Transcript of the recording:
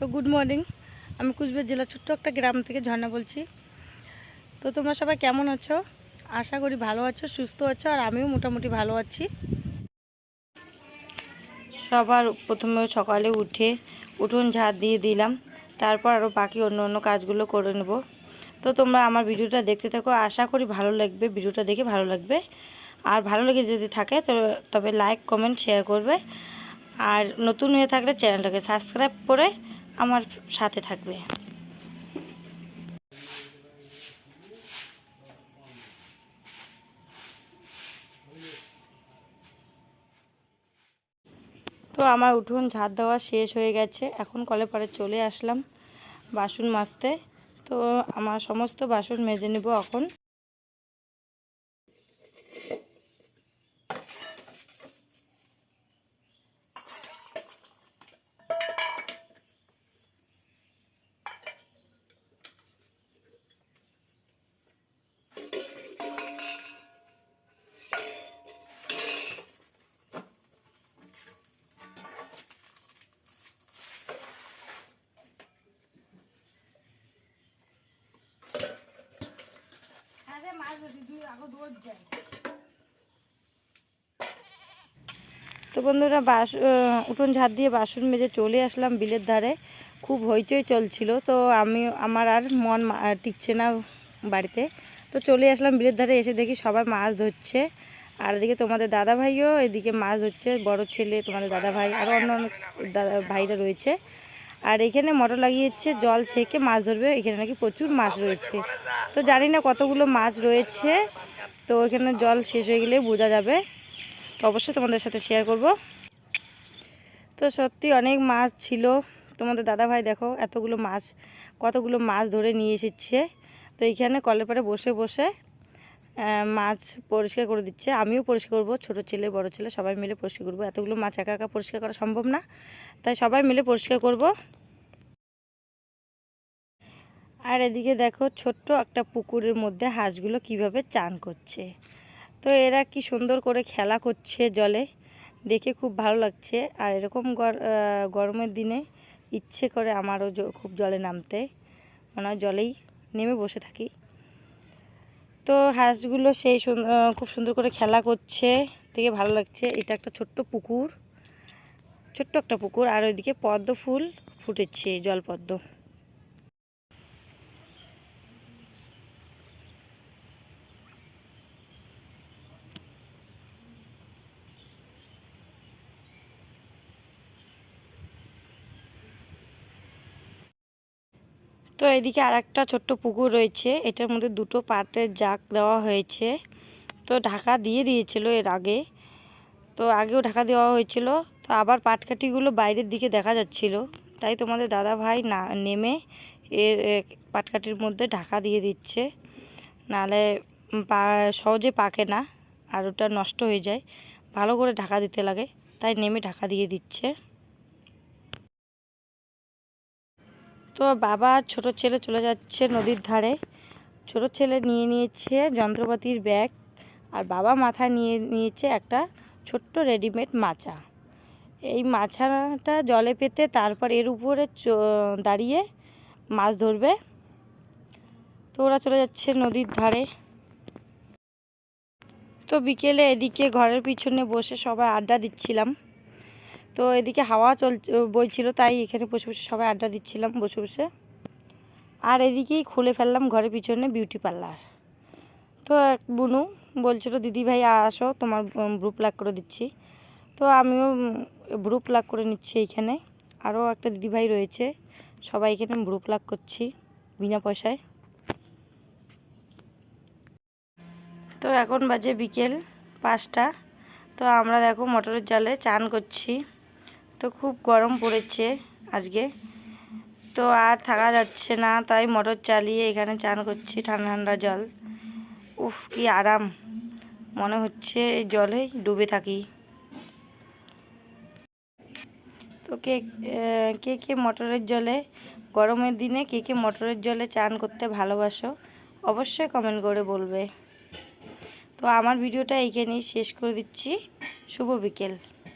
তো good morning আমি কুচবিহার জেলার ছোট্ট একটা গ্রাম থেকে ঝর্ণা বলছি। তো তোমরা সবাই কেমন আছো? আশা করি ভালো আছো, সুস্থ আছো, আর আমিও মোটামুটি ভালো আছি। সবার প্রথমে সকালে উঠে উঠোন ঝাড় দিয়ে দিলাম, তারপর আরও বাকি অন্য অন্য কাজগুলো করে নেব। তো তোমরা আমার ভিডিওটা দেখতে থাকো, আশা করি ভালো লাগবে, ভিডিওটা দেখে ভালো লাগবে। আর ভালো লেগে যদি থাকে তবে লাইক কমেন্ট শেয়ার করবে। আর নতুন হয়ে থাকলে চ্যানেলটাকে সাবস্ক্রাইব করে আমার সাথে থাকবে। তো আমার উঠোন ঝাড় দেওয়া শেষ হয়ে গেছে। এখন কলে পরে চলে আসলাম বাসন মাজতে। তো আমার সমস্ত বাসন মেজে নেব এখন। তো বন্ধুরা বাস উঠোন ঝাড় দিয়ে বাসন মেজে চলে আসলাম বিলের ধারে। খুব হইচই চলছিল, তো আমি, আমার আর মন টিকছে না বাড়িতে। তো চলে আসলাম বিলের ধারে, এসে দেখি সবাই মাছ ধরছে। আর এদিকে তোমাদের দাদা ভাইও এদিকে মাছ ধরছে, বড় ছেলে, তোমাদের দাদা ভাই আরও অন্য অন্য দাদা ভাইরা রয়েছে। আর এখানে মোটর লাগিয়েছে, জল ছেঁকে মাছ ধরবে, এখানে নাকি প্রচুর মাছ রয়েছে। তো জানি না কতগুলো মাছ রয়েছে তো ওইখানে জল শেষ হয়ে গেলে বোঝা যাবে। তো অবশ্যই তোমাদের সাথে শেয়ার করব। তো সত্যি অনেক মাছ ছিল। তোমাদের দাদা ভাই দেখো এতগুলো মাছ, কতগুলো মাছ ধরে নিয়ে এসেছে। তো এইখানে কলের পাড়ে বসে বসে মাছ পরিষ্কার করে দিচ্ছে। আমিও পরিষ্কার করব, ছোটো ছেলে, বড় ছেলে, সবাই মিলে পরিষ্কার করব। এতগুলো মাছ একা একা পরিষ্কার করা সম্ভব না। তাই সবাই মিলে পরিষ্কার করব। আর এদিকে দেখো ছোট্ট একটা পুকুরের মধ্যে হাঁসগুলো কীভাবে চান করছে। তো এরা কি সুন্দর করে খেলা করছে জলে। দেখে খুব ভালো লাগছে। আর এরকম গর- গরমের দিনে ইচ্ছে করে আমারও খুব জলে নামতে। হয় জলেই নেমে বসে থাকি। তো হাঁসগুলো সেই খুব সুন্দর করে খেলা করছে। দেখে ভালো লাগছে। এটা একটা ছোট্ট পুকুর। ছোট্ট একটা পুকুর। আর ওইদিকে পদ্ম ফুল ফুটেছে, জলপদ্ম। তো এদিকে আর একটা ছোট্ট পুকুর রয়েছে। এটার মধ্যে দুটো পাটের জাক দেওয়া হয়েছে। তো ঢাকা দিয়ে দিয়েছিল এর আগে। তো আগেও ঢাকা দেওয়া হয়েছিল। তো আবার পাটকাঠিগুলো বাইরের দিকে দেখা যাচ্ছিল। তাই তোমাদের দাদা ভাই না, নেমে এর পাটকাঠির মধ্যে ঢাকা দিয়ে দিচ্ছে। নাহলে পা, সহজে পাকে না, আর ওটা নষ্ট হয়ে যায়। ভালো করে ঢাকা দিতে লাগে। তাই নেমে ঢাকা দিয়ে দিচ্ছে। তো বাবা ছোট ছেলে চলে যাচ্ছে নদীর ধারে। ছোট ছেলে নিয়ে নিয়েছে যন্ত্রপাতির ব্যাগ আর বাবা মাথায় নিয়ে নিয়েছে একটা ছোট্ট রেডিমেড মাচা। এই মাছাটা জলে পেতে তারপর এর উপরে দাঁড়িয়ে মাছ ধরবে। তো ওরা চলে যাচ্ছে নদীর ধারে। তো বিকেলে এদিকে ঘরের পিছনে বসে সবাই আড্ডা দিচ্ছিলাম। তো এদিকে হাওয়া চল বইছিল তাই এখানে বসে বসে সবাই আড্ডা দিচ্ছিলাম, বসে বসে। আর এদিকেই খুলে ফেললাম ঘরের পিছনে বিউটি পার্লার তো এক বুনু বলছিল, দিদি ভাই, আসো, তোমার গ্রুপ লাগ করে দিচ্ছি। তো আমিও গ্রুপ লাগ করে নিচ্ছি এইখানে। আরও একটা দিদি ভাই রয়েছে, সবাই এখানে গ্রুপ লাগ করছি, বিনা পয়সায়। তো এখন বাজে বিকেল পাঁচটা। তো আমরা দেখো, মোটরের জালে চান করছি। তো খুব গরম পড়েছে আজকে। তো আর থাকা যাচ্ছে না, তাই মোটর চালিয়ে এখানে চান করছি ঠান্ডা ঠান্ডা জল। উফ, কি আরাম। মনে হচ্ছে জলে ডুবে থাকি। তো কে কে কে মোটরের জলে, গরমের দিনে কে কে মোটরের জলে চান করতে ভালোবাসো, অবশ্যই কমেন্ট করে বলবে। তো আমার ভিডিওটা এইখানেই শেষ করে দিচ্ছি। শুভ বিকেল।